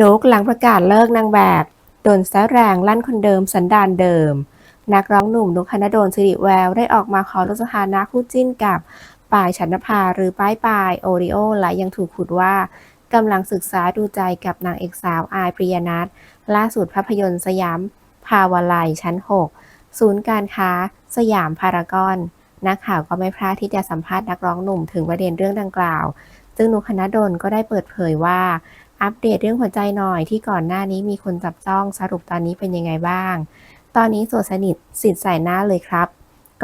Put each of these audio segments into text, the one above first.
นุกหลังประกาศเลิกนางแบบโดนแซะแรงลั่นคนเดิมสันดานเดิม นักร้องหนุ่มนุกธนดลสิริแวว ได้ออกมาขอลดสถานะคู่จิ้นกับป่ายฉันนภาหรือป้ายปายโอริโอและยังถูกขุดว่ากำลังศึกษาดูใจกับนางเอกสาวอายปริยนัทล่าสุดภาพยนตร์สยาม ภาวาลัยชั้น 6 ศูนย์การค้า สยามพารากอน นักข่าวก็ไม่พลาดที่จะสัมภาษณ์นักร้องหนุ่มถึงประเด็นเรื่องดังกล่าว ซึ่งนุกธนดลก็ได้เปิดเผยว่า อัปเดตเรื่องหัวใจหน่อยที่ก่อนหน้านี้มีคนจับจ้องสรุปตอนนี้เป็นยังไงบ้าง ตอนนี้สดสนิทสิทธิ์ใส่หน้าเลยครับ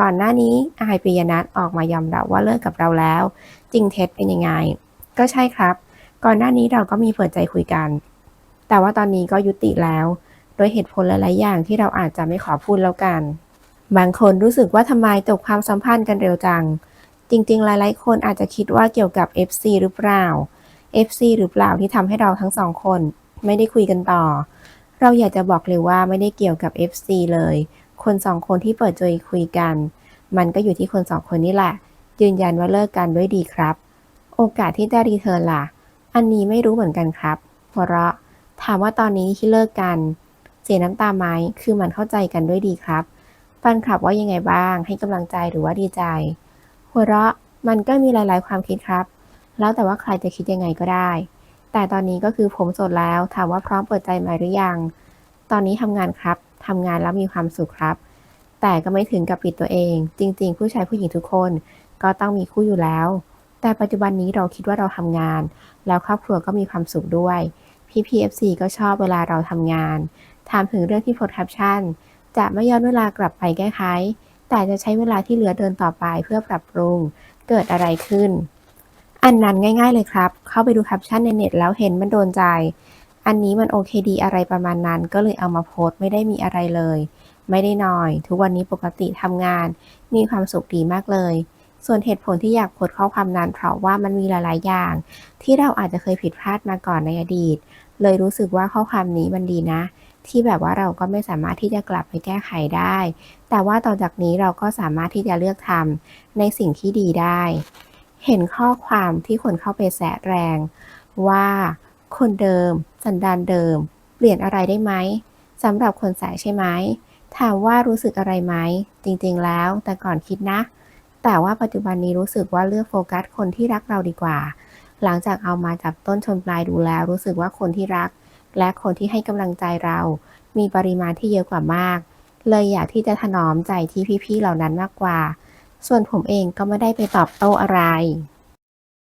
ก่อนหน้านี้อายปิยนัทออกมายอมรับว่าเลิกกับเราแล้ว จริงเท็จเป็นยังไง ก็ใช่ครับ ก่อนหน้านี้เราก็มีเปิดใจคุยกัน แต่ว่าตอนนี้ก็ยุติแล้ว โดยเหตุผลหลายๆอย่างที่เราอาจจะไม่ขอพูดแล้วกัน บางคนรู้สึกว่าทำไมจบความสัมพันธ์กันเร็วจัง จริง ๆ หลายๆ คนอาจจะคิดว่าเกี่ยวกับ FC หรือเปล่า FC หรือเปล่าที่ทำให้เราทั้งสองคน ไม่ได้คุยกันต่อ เราอยากจะบอกเลยว่าไม่ได้เกี่ยวกับ FC เลย คนสองคนที่เปิดใจคุยกัน มันก็อยู่ที่คนสองคนนี่แหละ ยืนยันว่าเลิกกันด้วยดีครับ โอกาสที่จะรีเทิร์นล่ะ อันนี้ไม่รู้เหมือนกันครับหัวเราะถามว่าตอนนี้ที่เลิกกันเสียน้ำตาไหมคือมันเข้าใจกันด้วยดีครับแฟนคลับว่ายังไงบ้างให้กำลังใจหรือว่าดีใจ หัวเราะมันก็มีหลาย ๆ ความคิดครับ แล้วแต่ว่าใครจะคิดยังไงก็ได้ แต่ตอนนี้ก็คือผมโสดแล้ว ถามว่าพร้อมเปิดใจไหมหรือยัง ตอนนี้ทำงานครับทำงานแล้วมีความสุขครับ แต่ก็ไม่ถึงกับปิดตัวเอง จริง ๆ ผู้ชายผู้หญิงทุกคนก็ต้องมีคู่อยู่แล้ว แต่ปัจจุบันนี้เราคิดว่าเราทำงาน แล้วครอบครัวก็มีความสุขด้วยพี่พีเอฟซีก็ชอบเวลาเราทำงาน ถามถึงเรื่องที่โพสแคปชั่น จะไม่ย้อนเวลากลับไปแก้ไข แต่จะใช้เวลาที่เหลือเดินต่อไปเพื่อปรับปรุง เกิดอะไรขึ้น อันนั้นง่าย ๆเลยครับ เข้าไปดูแคปชั่นในเน็ตแล้วเห็นมันโดนใจ อันนี้มันโอเคดีอะไรประมาณนั้น ก็เลยเอามาโพสต์ไม่ได้มีอะไรเลย ไม่ได้นอย ทุกวันนี้ปกติทำงาน มีความสุขดีมากเลย ส่วนเหตุผลที่อยากโพสต์ข้อความนั้นเพราะว่ามันมีหลายๆอย่าง ที่เราอาจจะเคยผิดพลาดมาก่อนในอดีต เลยรู้สึกว่าข้อความนี้มันดีนะ ที่แบบว่าเราก็ไม่สามารถที่จะกลับไปแก้ไขได้ แต่ว่าต่อจากนี้เราก็สามารถที่จะเลือกทำในสิ่งที่ดีได้ เห็นข้อความที่คนเข้าไปแสะแรง ว่าคนเดิม สันดานเดิม เปลี่ยนอะไรได้ไหมสำหรับคนแสใช่ไหมถามว่ารู้สึกอะไรไหม จริงๆแล้วแต่ก่อนคิดนะ แต่ว่าปัจจุบันนี้รู้สึกว่าเลือกโฟกัสคนที่รักเราดีกว่า หลังจากเอามาจับต้นชนปลายดูแล้ว รู้สึกว่าคนที่รัก และคนที่ให้กำลังใจเรา มีปริมาณที่เยอะกว่ามาก เลยอยากที่จะถนอมใจที่พี่ๆเหล่านั้นมากกว่า ส่วนผมเองก็ไม่ได้ไปตอบโต้อะไร